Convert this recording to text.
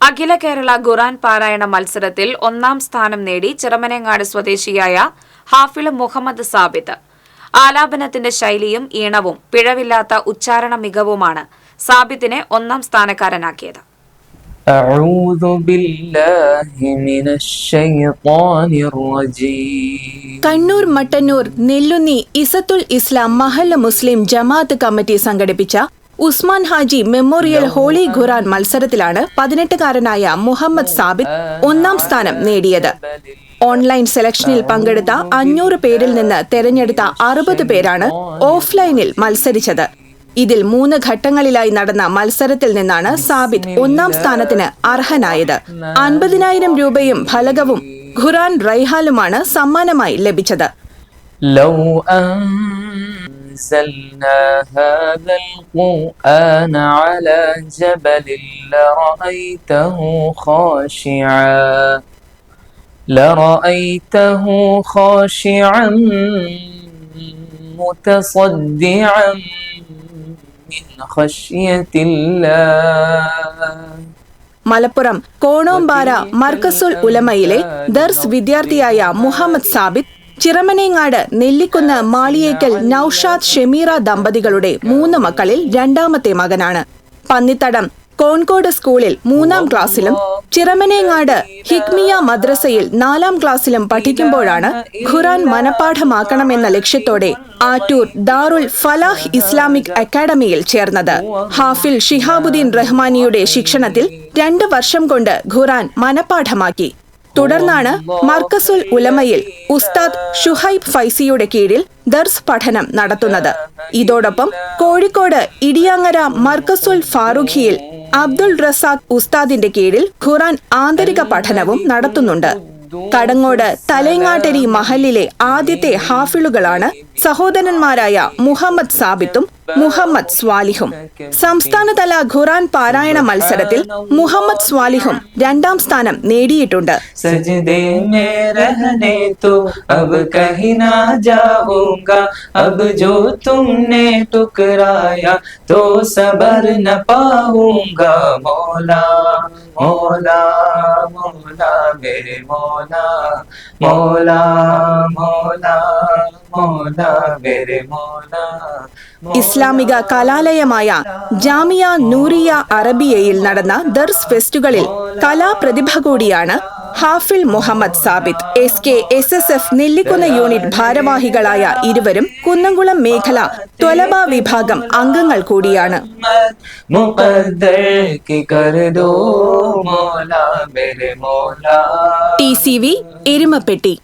അഖില കേരള ഖുറാൻ പാരായണ മത്സരത്തിൽ ഒന്നാം സ്ഥാനം നേടി ചിറമനങ്ങാട് സ്വദേശിയായ ഹാഫിൾ മുഹമ്മദ് സാബിത്ത്. ആലാപനത്തിന്റെ ശൈലിയും ഈണവും പിഴവില്ലാത്ത ഉച്ചാരണ മികവുമാണ് സാബിത്തിനെ ഒന്നാം സ്ഥാനക്കാരനാക്കിയത്. കണ്ണൂർ മട്ടന്നൂർ നെല്ലുന്നി ഇസത്തുൽ ഇസ്ലാം മഹല്ല മുസ്ലിം ജമാഅത്ത് കമ്മിറ്റി സംഘടിപ്പിച്ച ഉസ്മാൻ ഹാജി മെമ്മോറിയൽ ഹോളി ഖുറാൻ മത്സരത്തിലാണ് പതിനെട്ടുകാരനായ മുഹമ്മദ് സാബിത്ത് ഒന്നാം സ്ഥാനം നേടിയത്. ഓൺലൈൻ സെലക്ഷനിൽ പങ്കെടുത്ത അഞ്ഞൂറ് പേരിൽ നിന്ന് തെരഞ്ഞെടുത്ത അറുപത് പേരാണ് ഓഫ്ലൈനിൽ മത്സരിച്ചത്. ഇതിൽ മൂന്ന് ഘട്ടങ്ങളിലായി നടന്ന മത്സരത്തിൽ നിന്നാണ് സാബിത്ത് ഒന്നാം സ്ഥാനത്തിന് അർഹനായത്. അൻപതിനായിരം രൂപയും ഫലകവും ഖുറാൻ റൈഹാലുമാണ് സമ്മാനമായി ലഭിച്ചത്. أنزلنا هذا القرآن على جبل لرأيته خاشعا لرأيته خاشعا متصدعا من خشية الله മലപ്പുറം കോണോമ്പാറ മർക്കസുൽ ഉലമയിലെ ദർസ് വിദ്യാർത്ഥിയായ മുഹമ്മദ് സാബിത്ത് ചിറമനേങ്ങാട് നെല്ലിക്കുന്ന് മാളിയേക്കൽ നൌഷാദ് ഷെമീറ ദമ്പതികളുടെ മൂന്ന് മക്കളിൽ രണ്ടാമത്തെ മകനാണ്. പന്നിത്തടം കോൺകോട് സ്കൂളിൽ മൂന്നാം ക്ലാസ്സിലും ചിറമനേങ്ങാട് ഹിക്മിയ മദ്രസയിൽ നാലാം ക്ലാസ്സിലും പഠിക്കുമ്പോഴാണ് ഖുറാൻ മനഃപ്പാഠമാക്കണമെന്ന ലക്ഷ്യത്തോടെ ആറ്റൂർ ദാറുൽ ഫലാഹ് ഇസ്ലാമിക് അക്കാദമിയിൽ ചേർന്നത്. ഹാഫിൽ ഷിഹാബുദ്ദീൻ റഹ്മാനിയുടെ ശിക്ഷണത്തിൽ രണ്ട് വർഷം കൊണ്ട് ഖുറാൻ മനഃപ്പാഠമാക്കി തുടർന്നാണ് മർക്കസുൽ ഉലമയിൽ ഉസ്താദ് ഷുഹൈബ് ഫൈസിയുടെ കീഴിൽ ദർസ് പഠനം നടത്തുന്നത്. ഇതോടൊപ്പം കോഴിക്കോട് ഇടിയാങ്ങര മർക്കസുൽ ഫാറൂഖിയിൽ അബ്ദുൾ റസാഖ് ഉസ്താദിന്റെ കീഴിൽ ഖുറാൻ ആന്തരിക പഠനവും നടത്തുന്നുണ്ട്. കടങ്ങോട് തലയങ്ങാട്ടരി മഹലിലെ ആദ്യത്തെ ഹാഫിളുകളാണ് സഹോദരന്മാരായ മുഹമ്മദ് സാബിത്തും മുഹമ്മദ് സ്വാലിഹും. സംസ്ഥാനതല ഖുറാൻ പാരായണ മത്സരത്തിൽ മുഹമ്മദ് സ്വാലിഹും രണ്ടാം സ്ഥാനം നേടിയിട്ടുണ്ട്. സജദേ മോന മേരെ മോന മോല മേരെ ഇസ്ലാമിക കലാലയമായ ജാമിയ നൂറിയ അറബിയയിൽ നടന്ന ദർസ് ഫെസ്റ്റുകളിൽ കലാപ്രതിഭ കൂടിയാണ് Hafil Muhammad Sabith S K S S F Nellikunnu unit ഭാരവാഹികളായ ഇരുവരും കുന്നംകുളം മേഖല ത്വലബ വിഭാഗം അംഗങ്ങൾ കൂടിയാണ്. T C V Erumapetty.